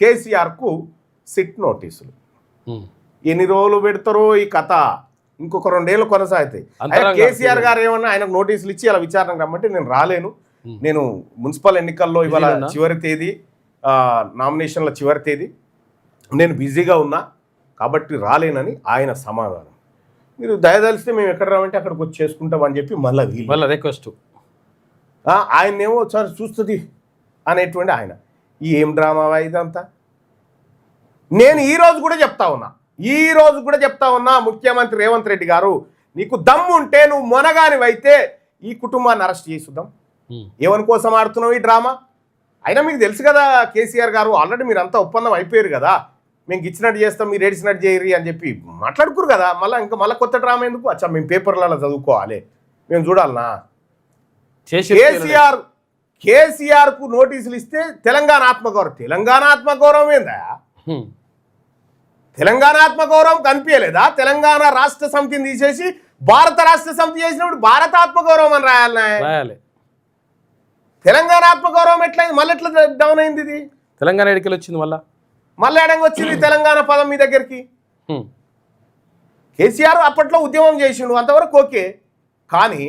కేసీఆర్కు సిట్ నోటీసులు. ఎన్ని రోజులు పెడతారో ఈ కథ ఇంకొక రెండేళ్ళు కొనసాగుతాయి. కేసీఆర్ గారు ఏమన్నా ఆయనకు నోటీసులు ఇచ్చి అలా విచారణకు రమ్మంటే నేను రాలేను. నేను మున్సిపల్ ఎన్నికల్లో ఇవాళ? చివరి తేదీ నామినేషన్ల చివరి తేదీ నేను బిజీగా ఉన్నా కాబట్టి రాలేనని ఆయన సమాధానం. మీరు దయదలిస్తే మేము ఎక్కడ రామంటే అక్కడికి వచ్చి చేసుకుంటాం అని చెప్పి మళ్ళీ మళ్ళీ రిక్వెస్ట్. ఆ, ఆయన్నేమో ఒకసారి చూస్తుంది అనేటువంటి ఆయన. ఏం డ్రామా ఇదంతా? నేను ఈ రోజు కూడా చెప్తా ఉన్నా. ఈ రోజు కూడా చెప్తా ఉన్నా ముఖ్యమంత్రి రేవంత్ రెడ్డి గారు నీకు దమ్ము ఉంటే నువ్వు మొనగానివైతే ఈ కుటుంబాన్ని అరెస్ట్ చేసుద్దాం. ఎవరి కోసం ఆడుతున్నావు ఈ డ్రామా? అయినా మీకు తెలుసు కదా కేసీఆర్ గారు ఆల్రెడీ మీరు అంతా ఒప్పందం అయిపోయారు కదా. మేము ఇచ్చినట్టు చేస్తాం మీరు ఏడిచినట్టు చేయరు అని చెప్పి మాట్లాడుకురు కదా. మళ్ళీ ఇంకా మళ్ళీ కొత్త డ్రామా ఎందుకు? అచ్చా మేము పేపర్లలో చదువుకోవాలి. మేము చూడాలనా? చేసి కేసీఆర్ కేసీఆర్కు నోటీసులు ఇస్తే తెలంగాణ ఆత్మగౌరవం. తెలంగాణ ఆత్మగౌరవం ఏందా. తెలంగాణ ఆత్మగౌరవం కనిపించలేదా? తెలంగాణ రాష్ట్ర సమితిని తీసేసి భారత రాష్ట్ర సమితి చేసినప్పుడు భారత ఆత్మగౌరవం అని రాయాలి. తెలంగాణ ఆత్మగౌరవం ఎట్లయింది? మళ్ళీ ఎట్లా డౌన్ అయింది ఇది? తెలంగాణ ఎడికలు వచ్చింది మళ్ళా? మళ్ళీ ఎడంగా వచ్చింది తెలంగాణ పదం మీ దగ్గరికి. కేసీఆర్ అప్పట్లో ఉద్యమం చేసిండు అంతవరకు ఓకే. కానీ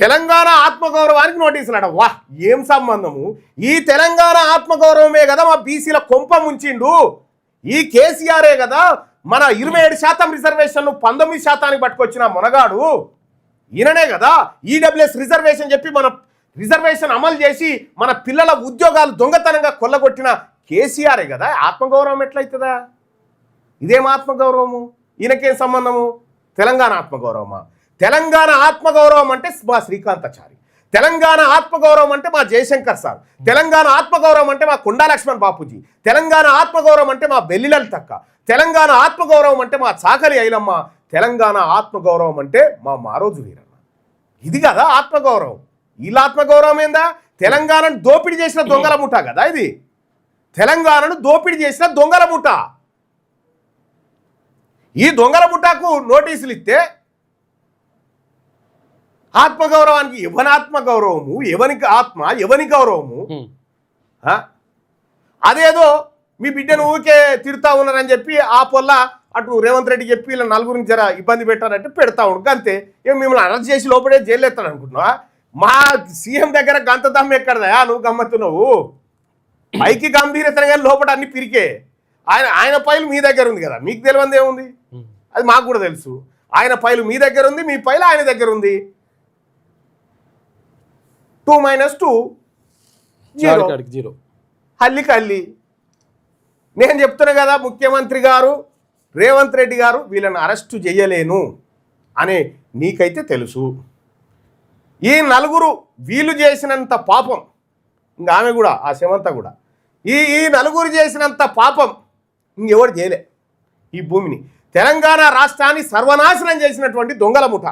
తెలంగాణ ఆత్మగౌరవానికి నోటీసులు అట వా ఏం సంబంధము? ఈ తెలంగాణ ఆత్మగౌరవమే కదా మా బీసీల కొంప ముంచిండు. ఈ కేసీఆరే కదా మన ఇరవై ఏడు శాతం రిజర్వేషన్ పంతొమ్మిది శాతానికి పట్టుకొచ్చిన మునగాడు. ఈయననే కదా ఈడబ్ల్యూఎస్ రిజర్వేషన్ చెప్పి మన రిజర్వేషన్ అమలు చేసి మన పిల్లల ఉద్యోగాలు దొంగతనంగా కొల్లగొట్టిన కేసీఆరే కదా. ఆత్మగౌరవం ఎట్లయితుందా? ఇదేం ఆత్మగౌరవము? ఈయనకేం సంబంధము? తెలంగాణ ఆత్మగౌరవమా? తెలంగాణ ఆత్మగౌరవం అంటే మా శ్రీకాంతాచారి. తెలంగాణ ఆత్మగౌరవం అంటే మా జయశంకర్ సార్. తెలంగాణ ఆత్మగౌరవం అంటే మా కొండా లక్ష్మణ్ బాపూజీ. తెలంగాణ ఆత్మగౌరవం అంటే మా బెల్లిలల్ తక్క తెలంగాణ ఆత్మగౌరవం అంటే మా చాకలి ఐలమ్మ. తెలంగాణ ఆత్మగౌరవం అంటే మా మారోజు వీరన్న. ఇది కదా ఆత్మగౌరవం. వీళ్ళ ఆత్మగౌరవం ఏందా? తెలంగాణను దోపిడీ చేసిన దొంగల ముఠ కదా ఇది. తెలంగాణను దోపిడీ చేసిన దొంగల ముఠ ఈ దొంగల ముఠాకు నోటీసులు ఇస్తే ఆత్మగౌరవానికి ఎవని ఆత్మగౌరవము ఎవనికి ఆత్మ ఎవని గౌరవము? అదేదో మీ బిడ్డను ఊరికే తిడతా ఉన్నారని చెప్పి ఆ పొల్ల అటు రేవంత్ రెడ్డి చెప్పి ఇలా నలుగురిని జర ఇబ్బంది పెట్టారంటే పెడతా ఉండు. అంతే ఏం మిమ్మల్ని అరెస్ట్ చేసి లోపలే జైలు ఎత్తాడు అనుకుంటున్నావా? మా సీఎం దగ్గర గంత దమ్ము ఎక్కడదా? నువ్వు గమ్మత్తున్నావు. పైకి గంభీరతనే కానీ లోపల అన్ని పిరికే. ఆయన ఆయన పైలు మీ దగ్గర ఉంది కదా? మీకు తెలియంది ఏముంది. అది మాకు కూడా తెలుసు. ఆయన పైలు మీ దగ్గర ఉంది మీ పైలు ఆయన దగ్గర ఉంది. Two minus two zero. Halli కల్లి. నేను చెప్తున్నా కదా ముఖ్యమంత్రి గారు రేవంత్ రెడ్డి గారు వీళ్ళని అరెస్టు చేయలేను అనే నీకైతే తెలుసు. ఈ నలుగురు వీళ్ళు చేసినంత పాపం ఇంకా ఆమె కూడా ఆ శమంత కూడా. ఈ ఈ నలుగురు చేసినంత పాపం ఇంకెవరు చేయలే ఈ భూమిని. తెలంగాణ రాష్ట్రాన్ని సర్వనాశనం చేసినటువంటి దొంగల ముఠ.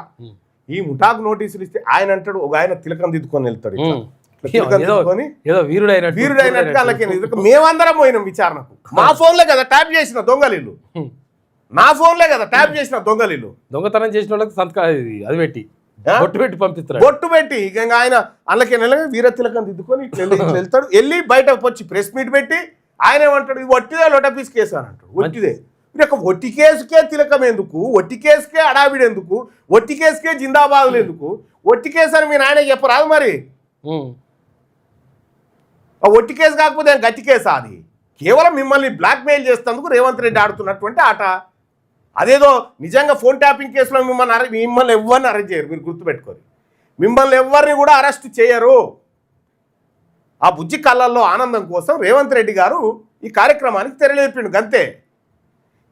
ఈ ముఠాకు నోటీసులు ఇస్తే ఆయన అంటాడు ఒక ఆయన తిలకం దిద్దుకొని వెళ్తాడు ఏదో మేమందరం పోయినాం విచారణకు. మా ఫోన్లే కదా ట్యాప్ చేసిన దొంగలిల్లు ఉమ్. నా ఫోన్లే కదా ట్యాప్ చేసిన దొంగలిల్లు దొంగతనం చేసిన వాళ్ళకి సంతకాలు అది పెట్టి? బొట్టు పెట్టి పంపిస్తారు. బొట్టు పెట్టి ఇక ఆయన నెలగా వీర తిలకం దిద్దుకొని వెళ్తాడు. వెళ్ళి బయటకు వచ్చి ప్రెస్ మీట్ పెట్టి ఆయన ఏమంటాడు ఇది ఒట్టిదే లొటపీస్ కేసు అని అంటాడు. ఒట్టిదే మీరు ఒక ఒట్టి కేసుకే తిలకం ఎందుకు ఒట్టి కేసుకే అడావిడి ఎందుకు ఒట్టి కేసుకే జిందాబాదులు ఎందుకు ఒట్టి కేసు అని మీ నాయన చెప్పరాదు మరి? ఒట్టి కేసు కాకపోతే గట్టి కేసా అది? కేవలం మిమ్మల్ని బ్లాక్మెయిల్ చేసేందుకు రేవంత్ రెడ్డి ఆడుతున్నటువంటి ఆట. అదేదో నిజంగా ఫోన్ ట్యాపింగ్ కేసులో మిమ్మల్ని అరె మిమ్మల్ని ఎవరిని అరెస్ట్ చేయరు మీరు గుర్తుపెట్టుకోరు మిమ్మల్ని ఎవరిని కూడా అరెస్ట్ చేయరు. ఆ బుజ్జి కళ్ళల్లో ఆనందం కోసం రేవంత్ రెడ్డి గారు ఈ కార్యక్రమానికి తెరలేపిండు గంతే.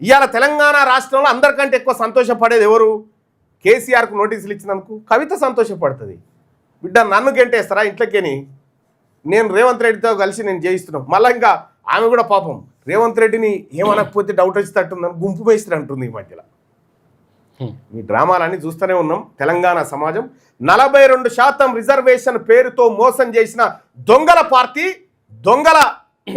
ఇవాళ తెలంగాణ రాష్ట్రంలో అందరికంటే ఎక్కువ సంతోషపడేది ఎవరు? కేసీఆర్కు నోటీసులు ఇచ్చినందుకు కవిత సంతోషపడుతుంది. బిడ్డ నన్ను గెంటేస్తారా ఇంట్లోకేని? నేను రేవంత్ రెడ్డితో కలిసి నేను జయిస్తున్నాం. మళ్ళీ ఇంకా ఆమె కూడా పాపం. రేవంత్ రెడ్డిని ఏమనకపోతే డౌట్ వచ్చేటట్టుందని గుంపు మేస్త్రి అంటుంది ఈ మధ్యలో. ఈ డ్రామాలన్నీ చూస్తూనే ఉన్నాం. తెలంగాణ సమాజం నలభై రెండు శాతం రిజర్వేషన్ పేరుతో మోసం చేసిన దొంగల పార్టీ దొంగల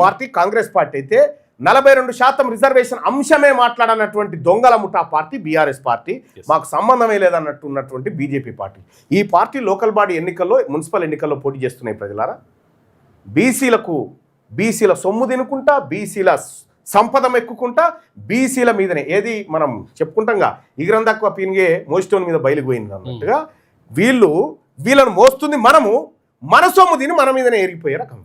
పార్టీ కాంగ్రెస్ పార్టీ అయితే నలభై రెండు శాతం రిజర్వేషన్ అంశమే మాట్లాడనటువంటి దొంగల ముఠా పార్టీ బీఆర్ఎస్ పార్టీ. మాకు సంబంధమే లేదన్నట్టు ఉన్నటువంటి బీజేపీ పార్టీ. ఈ పార్టీ లోకల్ బాడీ ఎన్నికల్లో మున్సిపల్ ఎన్నికల్లో పోటీ చేస్తున్నాయి ప్రజలారా. బీసీలకు బీసీల సొమ్ము తినుకుంటా బీసీల సంపద మెక్కుకుంటా బీసీల మీదనే ఏది మనం చెప్పుకుంటాంగా ఇగరం తక్కువ పీనిగే మోస్టోన్ మీద బయలుపోయింది అన్నట్టుగా వీళ్ళు వీళ్ళను మోస్తుంది మనము మన సొమ్ము తిని మన మీదనే ఎరిగిపోయే రకం.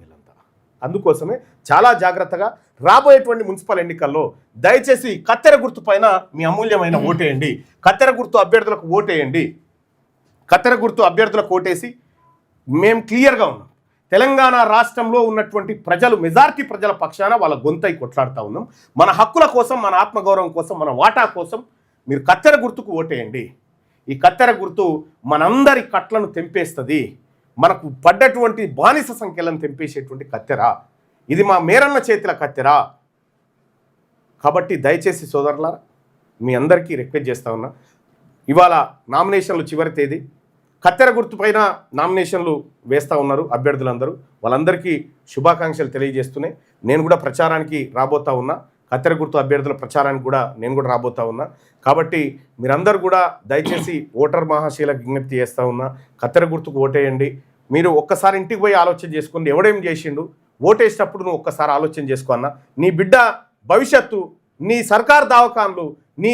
అందుకోసమే చాలా జాగ్రత్తగా రాబోయేటువంటి మున్సిపల్ ఎన్నికల్లో దయచేసి కత్తెర గుర్తు పైన మీ అమూల్యమైన ఓటేయండి. కత్తెర గుర్తు అభ్యర్థులకు ఓటేయండి. కత్తెర గుర్తు అభ్యర్థులకు ఓటేసి మేము క్లియర్గా ఉన్నాం. తెలంగాణ రాష్ట్రంలో ఉన్నటువంటి ప్రజలు మెజార్టీ ప్రజల పక్షాన వాళ్ళ గొంతై కొట్లాడుతూ ఉన్నాం. మన హక్కుల కోసం మన ఆత్మగౌరవం కోసం మన వాటా కోసం మీరు కత్తెర గుర్తుకు ఓటేయండి. ఈ కత్తెర గుర్తు మనందరి కట్లను తెంపేస్తుంది. మనకు పడ్డటువంటి బానిస సంఖ్యలను తెంపేసేటువంటి కత్తెర. ఇది మా మేరన్న చేతిల కత్తెర. కాబట్టి దయచేసి సోదరులారా మీ అందరికీ రిక్వెస్ట్ చేస్తా ఉన్నా ఇవాళ నామినేషన్లు చివరి తేదీ. కత్తెర గుర్తు పైన నామినేషన్లు వేస్తూ ఉన్నారు అభ్యర్థులందరూ. వాళ్ళందరికీ శుభాకాంక్షలు తెలియజేస్తున్నాయి. నేను కూడా ప్రచారానికి రాబోతా ఉన్నా. కత్తెర గుర్తు అభ్యర్థుల ప్రచారానికి కూడా నేను కూడా రాబోతా ఉన్నా. కాబట్టి మీరందరూ కూడా దయచేసి ఓటర్ మహాశీలకు విజ్ఞప్తి చేస్తూ ఉన్నా. కత్తెర గుర్తుకు ఓటేయండి. మీరు ఒక్కసారి ఇంటికి పోయి ఆలోచన చేసుకోండి. ఎవడేం చేసిండు? ఓటేసినప్పుడు నువ్వు ఒక్కసారి ఆలోచన చేసుకో అన్న. నీ బిడ్డ భవిష్యత్తు నీ సర్కార్ దవాఖాన్లు నీ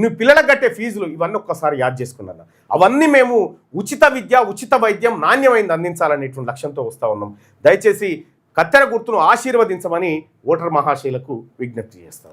నువ్వు పిల్లలకు కట్టే ఫీజులు ఇవన్నీ ఒక్కసారి యాద్ చేసుకున్నాను అవన్నీ మేము ఉచిత విద్య ఉచిత వైద్యం నాణ్యమైనది అందించాలనేటువంటి లక్ష్యంతో వస్తూ ఉన్నాం. దయచేసి కత్తెర గుర్తును ఆశీర్వదించమని ఓటర్ మహాశైలకు విజ్ఞప్తి చేస్తా